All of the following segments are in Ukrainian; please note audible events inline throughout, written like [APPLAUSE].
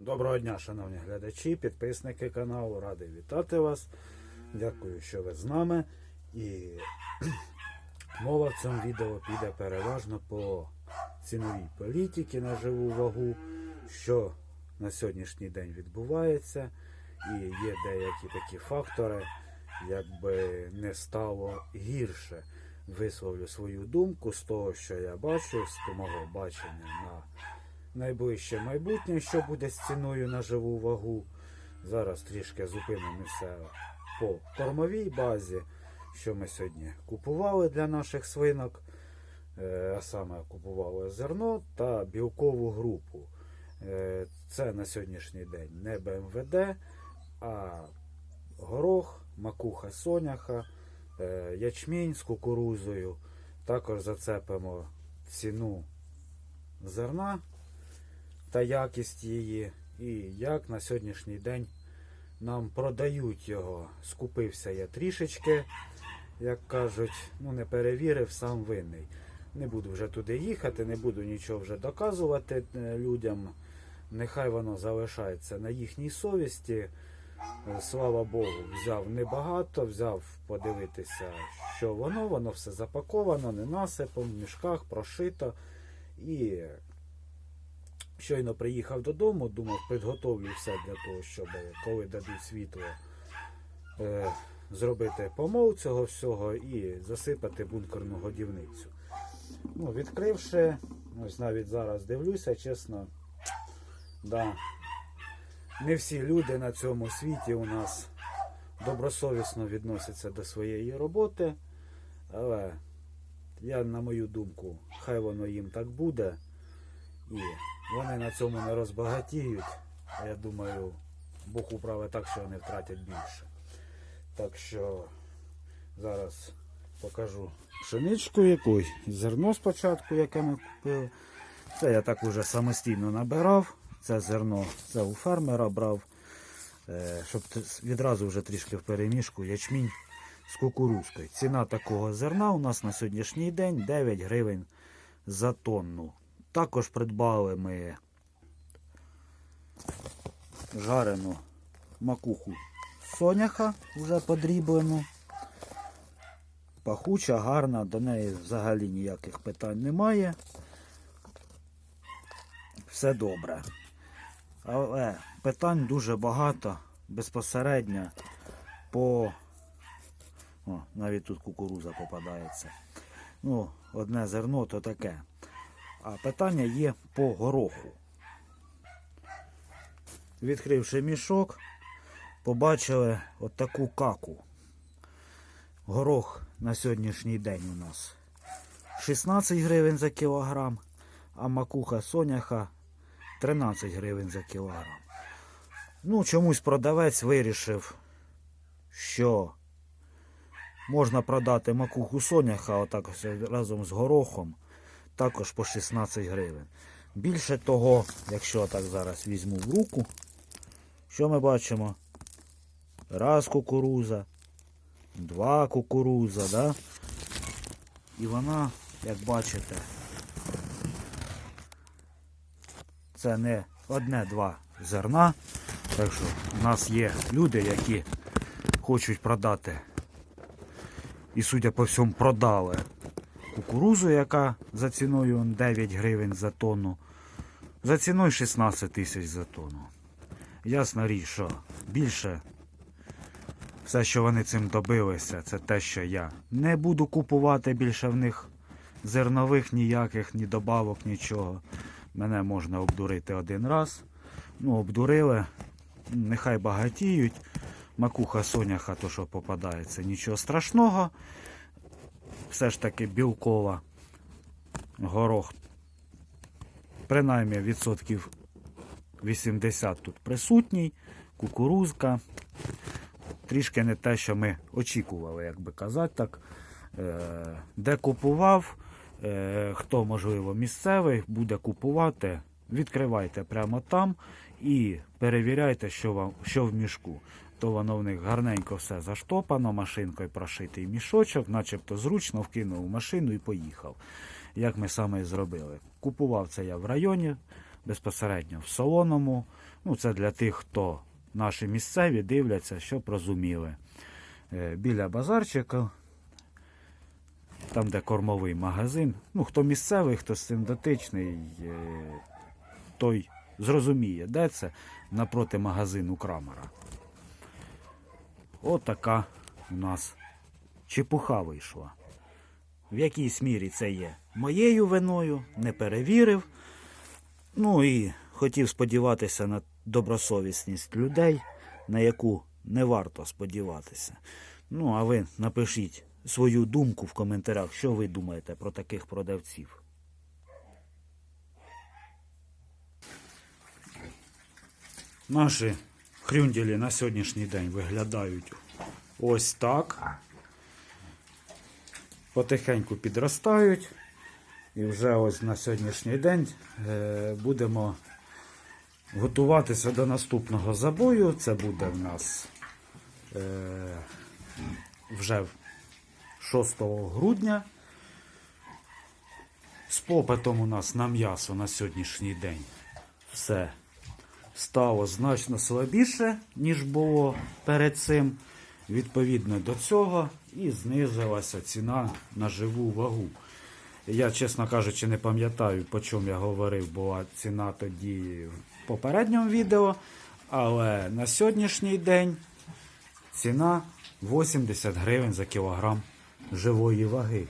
Доброго дня, шановні глядачі, підписники каналу. Радий вітати вас. Дякую, що ви з нами. І [CLEARS THROAT] мова в цьому відео піде переважно по ціновій політиці на живу вагу, що на сьогоднішній день відбувається. І є деякі такі фактори, якби не стало гірше. Висловлю свою думку з того, що я бачу, з мого бачення на найближче майбутнє, що буде з ціною на живу вагу. Зараз трішки зупинимося по кормовій базі, що ми сьогодні купували для наших свинок. Е, А саме купували зерно та білкову групу. Е, Це на сьогоднішній день не БМВД, а горох, макуха соняха, е, ячмінь з кукурузою. Також зацепимо ціну зерна та якість її, і як на сьогоднішній день нам продають його. Скупився я трішечки, як кажуть, ну не перевірив, сам винний. Не буду вже туди їхати, не буду нічого вже доказувати е, людям. Нехай воно залишається на їхній совісті. Е, Слава Богу, взяв небагато, взяв подивитися, що воно, воно все запаковано, не насипом, в мішках, прошито. І щойно приїхав додому, думав, підготовлю все для того, щоб коли дадуть світло, е, зробити помол цього всього і засипати бункерну годівницю. Ну, відкривши, ось навіть зараз дивлюся, чесно, да, не всі люди на цьому світі у нас добросовісно відносяться до своєї роботи, але я, на мою думку, хай воно їм так буде. І вони на цьому не розбагатіють. Я думаю, Бог управить так, що вони втратять більше. Так що зараз покажу пшеничку якусь, зерно спочатку, яке ми купили. Це я так уже самостійно набирав. Це зерно, це у фермера брав, е, щоб відразу вже трішки в перемішку ячмінь з кукурузкою. Ціна такого зерна у нас на сьогоднішній день 9 гривень за тонну. Також придбали ми жарену макуху соняха вже подріблену. Пахуча, гарна, до неї взагалі ніяких питань немає. Все добре. Але питань дуже багато безпосередньо по. О, навіть тут кукуруза попадається. Ну, одне зерно то таке. А питання є по гороху. Відкривши мішок, побачили от таку каку. Горох на сьогоднішній день у нас 16 гривень за кілограм, а макуха соняха 13 гривень за кілограм. Ну, чомусь продавець вирішив, що можна продати макуху соняха отак разом з горохом також по 16 гривень. Більше того, якщо так зараз візьму в руку, що ми бачимо? Раз кукуруза, два кукуруза, да? І вона, як бачите, це не одне-два зерна. Так що у нас є люди, які хочуть продати. І судя по всьому, продали кукурузу, яка за ціною 9 гривень за тонну. За ціною 16 тисяч за тонну. Ясна річ, що більше все, що вони цим добилися, це те, що я не буду купувати більше в них зернових ніяких, ні добавок, нічого. Мене можна обдурити один раз. Ну, обдурили, нехай багатіють. Макуха соняха, то що попадається, нічого страшного все ж таки білкова горох. Принаймні відсотків 80 тут присутній, кукурузка. Трішки не те, що ми очікували, як би казати так. Е, Де купував, е, хто, можливо, місцевий, буде купувати, відкривайте прямо там і перевіряйте, що, вам, що в мішку то воно в них гарненько все заштопано, машинкою прошитий мішочок, начебто зручно вкинув в машину і поїхав. Як ми саме і зробили. Купував це я в районі безпосередньо в солоному. Ну, це для тих, хто наші місцеві дивляться, щоб розуміли. Е, Біля базарчика, там, де кормовий магазин. Ну, хто місцевий, хто з цим дотичний, е, той зрозуміє, де це напроти магазину Крамера. Отака у нас чепуха вийшла. В якійсь мірі це є моєю виною, не перевірив. Ну і хотів сподіватися на добросовісність людей, на яку не варто сподіватися. Ну, а ви напишіть свою думку в коментарях, що ви думаєте про таких продавців. Наші хрюнділі на сьогоднішній день виглядають ось так. Потихеньку підростають. І вже ось на сьогоднішній день е, будемо готуватися до наступного забою. Це буде в нас е, вже 6 грудня. З попитом у нас на м'ясо на сьогоднішній день все стало значно слабіше, ніж було перед цим. Відповідно до цього і знизилася ціна на живу вагу. Я, чесно кажучи, не пам'ятаю, по чому я говорив, була ціна тоді в попередньому відео. Але на сьогоднішній день ціна 80 гривень за кілограм живої ваги.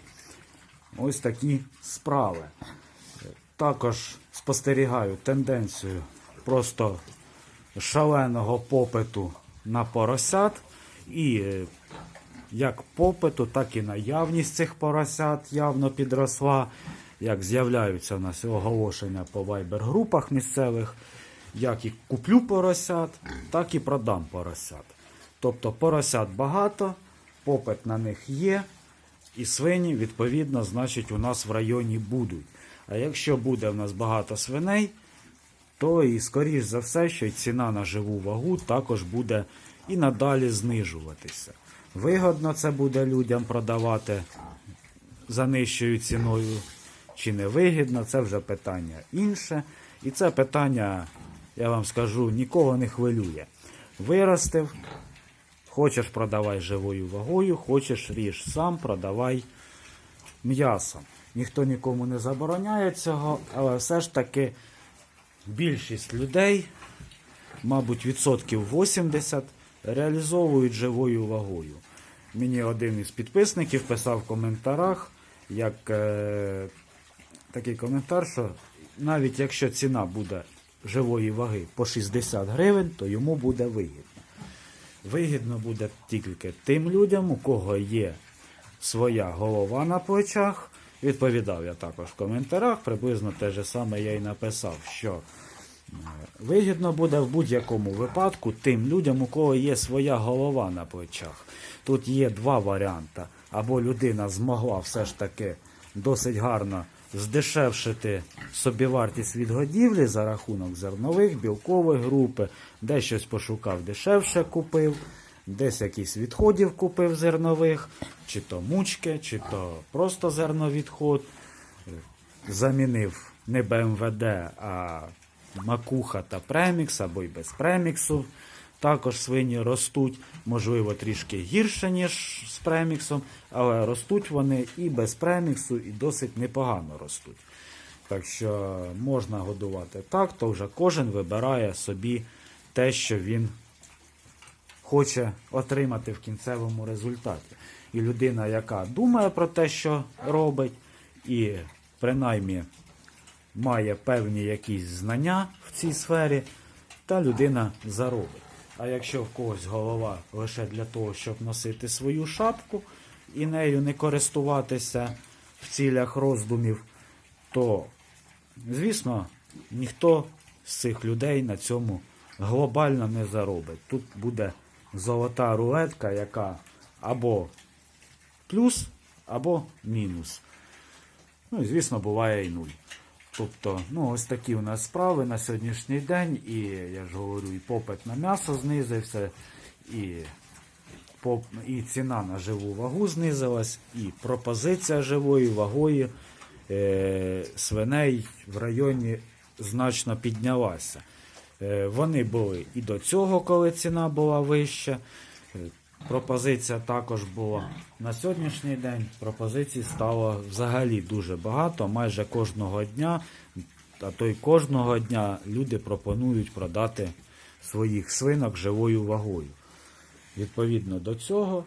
Ось такі справи. Також спостерігаю тенденцію просто шаленого попиту на поросят. І е, як попиту, так і наявність цих поросят явно підросла. Як з'являються в нас оголошення по вайбер-групах місцевих, як і куплю поросят, так і продам поросят. Тобто поросят багато, попит на них є, і свині, відповідно, значить, у нас в районі будуть. А якщо буде в нас багато свиней, то і скоріш за все, що ціна на живу вагу також буде і надалі знижуватися. Вигодно це буде людям продавати за нижчою ціною, чи не вигідно, це вже питання інше. І це питання, я вам скажу, нікого не хвилює. Виростив, хочеш продавай живою вагою, хочеш ріж сам, продавай м'ясом. Ніхто нікому не забороняє цього, але все ж таки більшість людей, мабуть, відсотків 80, реалізовують живою вагою. Мені один із підписників писав в коментарях, як е, такий коментар, що навіть якщо ціна буде живої ваги по 60 гривень, то йому буде вигідно. Вигідно буде тільки тим людям, у кого є своя голова на плечах. Відповідав я також в коментарях, приблизно те ж саме я й написав, що е, вигідно буде в будь-якому випадку тим людям, у кого є своя голова на плечах. Тут є два варіанти. Або людина змогла все ж таки досить гарно здешевшити собівартість відгодівлі за рахунок зернових, білкових групи, де щось пошукав дешевше купив, десь якісь відходів купив зернових, чи то мучки, чи то просто зерновідход. Замінив не БМВД, а макуха та премікс, або й без преміксу. Також свині ростуть, можливо, трішки гірше, ніж з преміксом, але ростуть вони і без преміксу, і досить непогано ростуть. Так що можна годувати так, то вже кожен вибирає собі те, що він хоче отримати в кінцевому результаті. І людина, яка думає про те, що робить, і принаймні має певні якісь знання в цій сфері, та людина заробить. А якщо в когось голова лише для того, щоб носити свою шапку і нею не користуватися в цілях роздумів, то, звісно, ніхто з цих людей на цьому глобально не заробить. Тут буде золота рулетка, яка або плюс, або мінус. Ну і звісно, буває і нуль. Тобто, ну, ось такі у нас справи на сьогоднішній день, і я ж говорю, і попит на м'ясо знизився, і, і ціна на живу вагу знизилась, і пропозиція живої вагою е... свиней в районі значно піднялася. Е, Вони були і до цього, коли ціна була вища. Е, Пропозиція також була. На сьогоднішній день пропозицій стало взагалі дуже багато. Майже кожного дня, а то й кожного дня люди пропонують продати своїх свинок живою вагою. Відповідно до цього,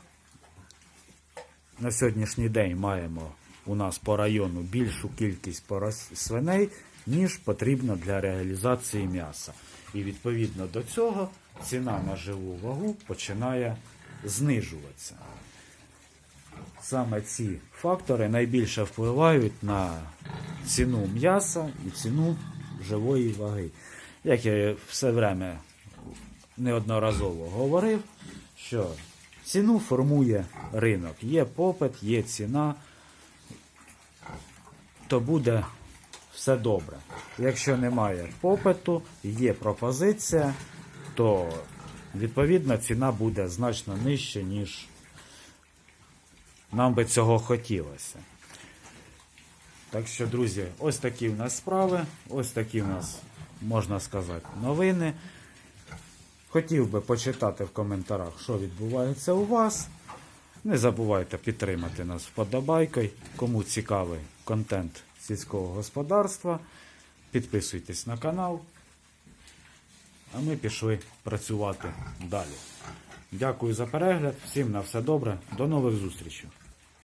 на сьогоднішній день маємо у нас по району більшу кількість свиней, ніж потрібно для реалізації м'яса. І відповідно до цього ціна на живу вагу починає знижуватися. Саме ці фактори найбільше впливають на ціну м'яса і ціну живої ваги. Як я все время неодноразово говорив, що ціну формує ринок. Є попит, є ціна, то буде все добре. Якщо немає попиту, є пропозиція, то відповідно ціна буде значно нижче, ніж нам би цього хотілося. Так що, друзі, ось такі в нас справи, ось такі в нас, можна сказати, новини. Хотів би почитати в коментарях, що відбувається у вас. Не забувайте підтримати нас вподобайкою. Кому цікавий контент сільського господарства, підписуйтесь на канал. А ми пішли працювати далі. Дякую за перегляд. Всім на все добре. До нових зустрічей.